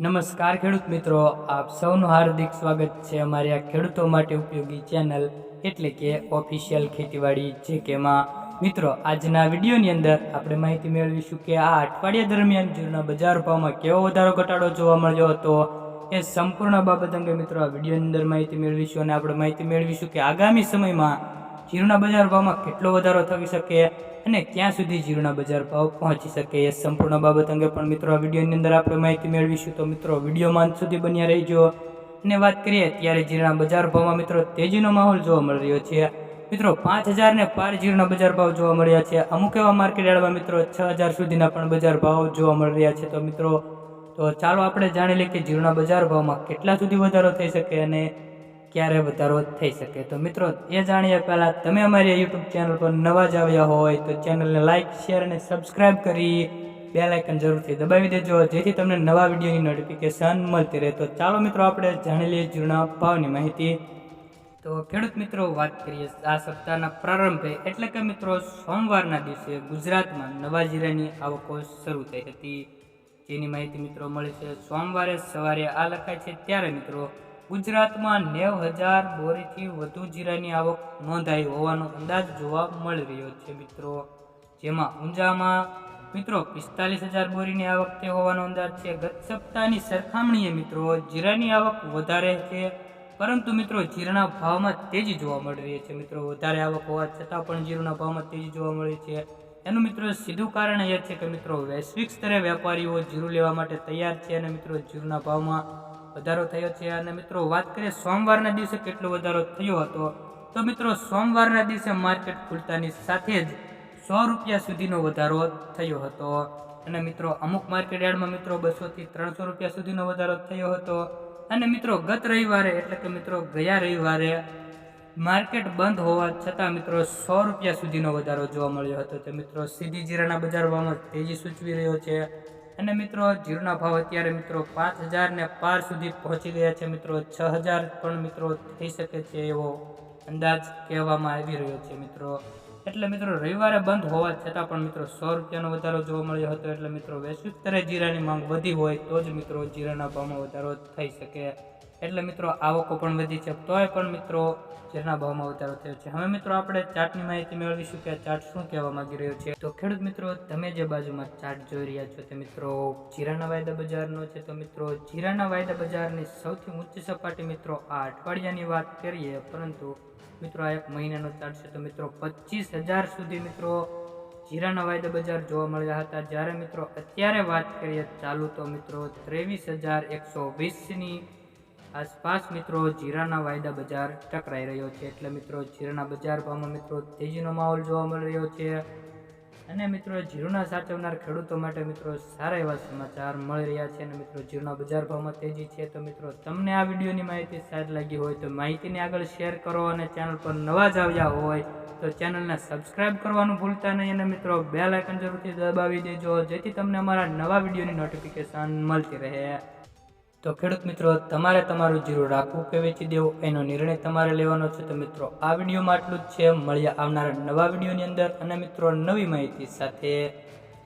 નમસ્કાર ખેડૂત મિત્રો, આપ સૌનું હાર્દિક સ્વાગત છે અમારી આ ખેડૂતો માટે ઉપયોગી ચેનલ એટલે કે ઓફિશિયલ ખેતીવાડી જે કેમાં મિત્રો, આજના વિડીયોની અંદર આપણે માહિતી મેળવીશું કે આ અઠવાડિયા દરમિયાન જૂના બજાર ભાવમાં કેવો વધારો ઘટાડો જોવા મળ્યો હતો એ સંપૂર્ણ બાબત અંગે મિત્રો આ વિડીયોની અંદર માહિતી મેળવીશું અને આપણે માહિતી મેળવીશું કે આગામી સમયમાં જીરુના બજાર ભાવમાં કેટલો વધારો થઈ શકે અને ક્યાં સુધી જીરુના બજાર ભાવ પહોંચી શકે એ સંપૂર્ણ બાબત અંગે પણ મિત્રો આ વિડીયોની અંદર આપણે માહિતી મેળવીશું. તો મિત્રો વિડીયોમાં અંત સુધી બન્યા રહીજો. અને વાત કરીએ ત્યારે જીરુના બજાર ભાવમાં મિત્રો, તેજીનો માહોલ જોવા મળી રહ્યો છે. મિત્રો, પાંચ હજારને પાર જીરુના બજાર ભાવ જોવા મળ્યા છે. અમુક એવા માર્કેટ યાર્ડમાં મિત્રો, છ હજાર સુધીના પણ બજાર ભાવ જોવા મળી રહ્યા છે. તો મિત્રો, તો ચાલો આપણે જાણી લઈએ કે જીરુના બજાર ભાવમાં કેટલા સુધી વધારો થઈ શકે અને ક્યારે વધારો થઈ શકે? તો મિત્રો, એ જાણીએ પહેલાં, તમે અમારી યુટ્યુબ ચેનલ પર નવા જ આવ્યા હોય, તો ચેનલને લાઇક શેર અને સબસ્ક્રાઈબ કરી બે લાઇકન જરૂરથી દબાવી દેજો, જેથી તમને નવા વિડીયોની નોટિફિકેશન મળતી રહે. તો ચાલો મિત્રો, આપણે જાણી લઈએ જૂના ભાવની માહિતી. તો ખેડૂત મિત્રો, વાત કરીએ આ સપ્તાહના પ્રારંભે. એટલે કે મિત્રો, સોમવારના દિવસે ગુજરાતમાં નવા જીરાની આવકો શરૂ થઈ હતી. જેની માહિતી મિત્રો મળી છે, સોમવારે સવારે આ લખાય છે, ત્યારે મિત્રો ગુજરાતમાં નેવ હજાર બોરીથી વધુ જીરાની આવક નોંધાઈ હોવાનો અંદાજ જોવા મળી રહ્યો છે, મિત્રો. જેમાં ઊંઝામાં, મિત્રો, પિસ્તાલીસ હજાર બોરીની આવક તે હોવાનો અંદાજ છે. ગત સપ્તાહની સરખામણીએ, મિત્રો, જીરાની આવક વધારે છે, પરંતુ, મિત્રો, જીરાના ભાવમાં તેજી જોવા મળી રહી છે, મિત્રો. વધારે આવક હોવા છતાં પણ જીરુના ભાવમાં તેજી જોવા મળી છે. એનું, મિત્રો, સીધું કારણ એ છે કે, મિત્રો, વૈશ્વિક સ્તરે વેપારીઓ જીરું લેવા માટે તૈયાર છે અને, મિત્રો, જીરુના ભાવમાં વધારો થયો છે. અને મિત્રો, વાત કરીએ સોમવારના દિવસે કેટલો વધારો થયો હતો, તો મિત્રો, સોમવારના દિવસે માર્કેટ ખુલતાની સાથે જ સો રૂપિયા સુધીનો વધારો થયો હતો. અને મિત્રો, અમુક માર્કેટ યાર્ડમાં મિત્રો બસોથી ત્રણસો રૂપિયા સુધીનો વધારો થયો હતો. અને મિત્રો, ગત રવિવારે, એટલે કે મિત્રો, ગયા રવિવારે માર્કેટ બંધ હોવા છતાં મિત્રો, સો રૂપિયા સુધીનો વધારો જોવા મળ્યો હતો. તો મિત્રો, સીધી જીરાના બજારવામાં તેજી સૂચવી રહ્યો છે. અને મિત્રો, જીરુના ભાવ અત્યારે મિત્રો પાંચ હજારને પાર સુધી પહોંચી ગયા છે મિત્રો. છ હજાર પણ મિત્રો થઈ શકે છે એવો અંદાજ કહેવામાં આવી રહ્યો છે મિત્રો. એટલે મિત્રો, રવિવારે બંધ હોવા છતાં પણ મિત્રો, સો રૂપિયાનો વધારો જોવા મળ્યો હતો. એટલે મિત્રો, વૈશ્વિક સ્તરે જીરાની માંગ વધી હોય તો જ મિત્રો જીરાના ભાવમાં વધારો થઈ શકે. એટલે મિત્રો, આવકો પણ વધી છે. તોય પણ મિત્રો શેરના ભાવમાં વધારો થયો છે. હવે મિત્રો, આપણે ચાર્ટની માહિતી મેળવીશું કે ચાર્ટ શું કહેવા માંગી રહ્યો છે. તો ખેડૂત મિત્રો, તમે જે બાજુમાં ચાર્ટ જોઈ રહ્યા છો તે મિત્રો, જીરાના વાયદા બજારનો છે. તો મિત્રો, જીરાના વાયદા બજારની સૌથી ઊંચી સપાટી મિત્રો, આ અઠવાડિયાની વાત કરીએ, પરંતુ મિત્રો, આ એક મહિનાનો ચાર્ટ છે. તો મિત્રો, પચીસ હજાર સુધી મિત્રો, જીરાના વાયદા બજાર જોવા મળ્યા હતા. જ્યારે મિત્રો, અત્યારે વાત કરીએ ચાલુ, તો મિત્રો, ત્રેવીસ હજાર એકસો વીસની આસપાસ મિત્રો જીરાના વાયદા બજાર ટકરાઈ રહ્યો છે. એટલે મિત્રો જીરાના બજાર ભાવમાં મિત્રો તેજીનો માહોલ જોવા મળી રહ્યો છે. અને મિત્રો જીરુના સાચવનાર ખેડૂતો માટે મિત્રો સારા એવા સમાચાર મળી રહ્યા છે. અને મિત્રો જીરુના બજાર ભાવમાં તેજી છે. તો મિત્રો તમને આ વિડીયોની માહિતી સારી લાગી હોય તો માહિતીને આગળ શેર કરો અને ચેનલ પર નવા જ આવ્યા હોય તો ચેનલને સબસ્ક્રાઇબ કરવાનું ભૂલતા નહીં. અને મિત્રો બે લાઇકન જરૂરથી દબાવી દેજો જેથી તમને અમારા નવા વિડીયોની નોટિફિકેશન મળતી રહે. તો ખેડૂત મિત્રો, તમારે તમારું જીરું રાખવું કે વેચી દેવું એનો નિર્ણય તમારે લેવાનો છે. તો મિત્રો, આ વિડીયોમાં આટલું જ છે. મળ્યા આવનારા નવા વિડીયોની અંદર. અને મિત્રો, નવી માહિતી સાથે